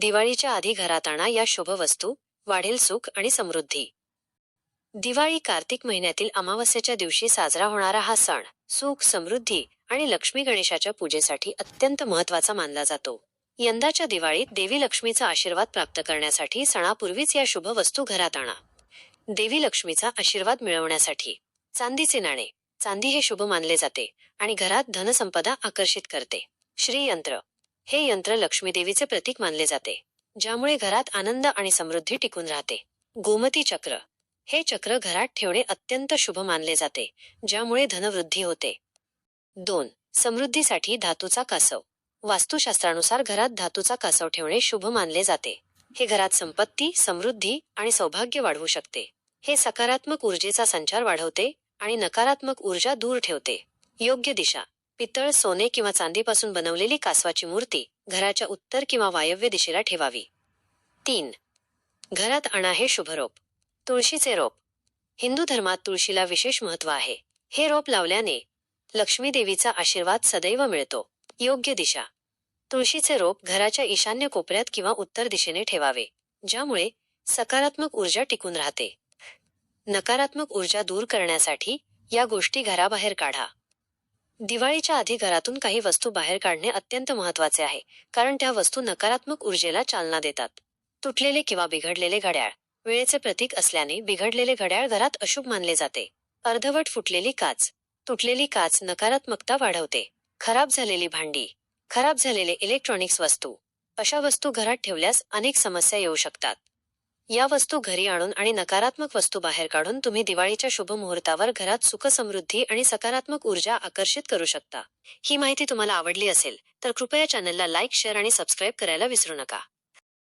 दिवाळीच्या आधी घरात आणा या शुभ वस्तू वाढेल सुख आणि समृद्धी. दिवाळी कार्तिक महिन्यातील अमावस्येच्या दिवशी साजरा होणारा हा सण सुख समृद्धी आणि लक्ष्मी गणेशाच्या पूजेसाठी अत्यंत महत्त्वाचा मानला जातो. यंदाच्या दिवाळीत देवी लक्ष्मीचा आशीर्वाद प्राप्त करण्यासाठी सणापूर्वीच या शुभ वस्तू घरात आणा. देवी लक्ष्मीचा आशीर्वाद मिळवण्यासाठी चांदीचे नाणे चांदी हे शुभ मानले जाते आणि घरात धनसंपदा आकर्षित करते. श्रीयंत्र हे यंत्र लक्ष्मीदेवीचे प्रतीक मानले जाते ज्यामुळे घरात आनंद आणि समृद्धी टिकून राहते. गोमती चक्र. हे चक्र घरात ठेवणे अत्यंत शुभ मानले जाते ज्यामुळे धनवृद्धी होते. दोन. समृद्धीसाठी धातूचा कासव. वास्तुशास्त्रानुसार घरात धातूचा कासव ठेवणे शुभ मानले जाते. हे घरात संपत्ती समृद्धी आणि सौभाग्य वाढवू शकते. हे सकारात्मक ऊर्जेचा संचार वाढवते आणि नकारात्मक ऊर्जा दूर ठेवते. योग्य दिशा. पितळ सोने किंवा चांदीपासून बनवलेली कासवाची मूर्ती घराच्या उत्तर किंवा वायव्य दिशेला ठेवावी. तीन. घरात आणा हे शुभरोप. तुळशीचे रोप. हिंदू धर्मात तुळशीला विशेष महत्त्व आहे. हे रोप लावल्याने लक्ष्मी देवीचा आशीर्वाद सदैव मिळतो. योग्य दिशा. तुळशीचे रोप घराच्या ईशान्य कोपऱ्यात किंवा उत्तर दिशेने ठेवावे ज्यामुळे सकारात्मक ऊर्जा टिकून राहते. नकारात्मक ऊर्जा दूर करण्यासाठी या गोष्टी घराबाहेर काढा. दिवाळीच्या आधी घरातून काही वस्तू बाहेर काढणे अत्यंत महत्त्वाचे आहे कारण त्या वस्तू नकारात्मक ऊर्जेला चालना देतात. तुटलेले किंवा बिघडलेले घड्याळ. वेळेचे प्रतीक असल्याने बिघडलेले घड्याळ घरात अशुभ मानले जाते. अर्धवट फुटलेली काच. तुटलेली काच नकारात्मकता वाढवते. खराब झालेली भांडी. खराब झालेले इलेक्ट्रॉनिक्स वस्तू. अशा वस्तू घरात ठेवल्यास अनेक समस्या येऊ शकतात. या वस्तू घरी आणून आणि नकारात्मक वस्तू बाहेर काढून तुम्ही दिवाळीच्या शुभ मुहूर्तावर घरात सुख समृद्धी आणि सकारात्मक ऊर्जा आकर्षित करू शकता. ही माहिती तुम्हाला आवडली असेल तर कृपया चॅनलला लाईक शेअर आणि सबस्क्राईब करायला विसरू नका.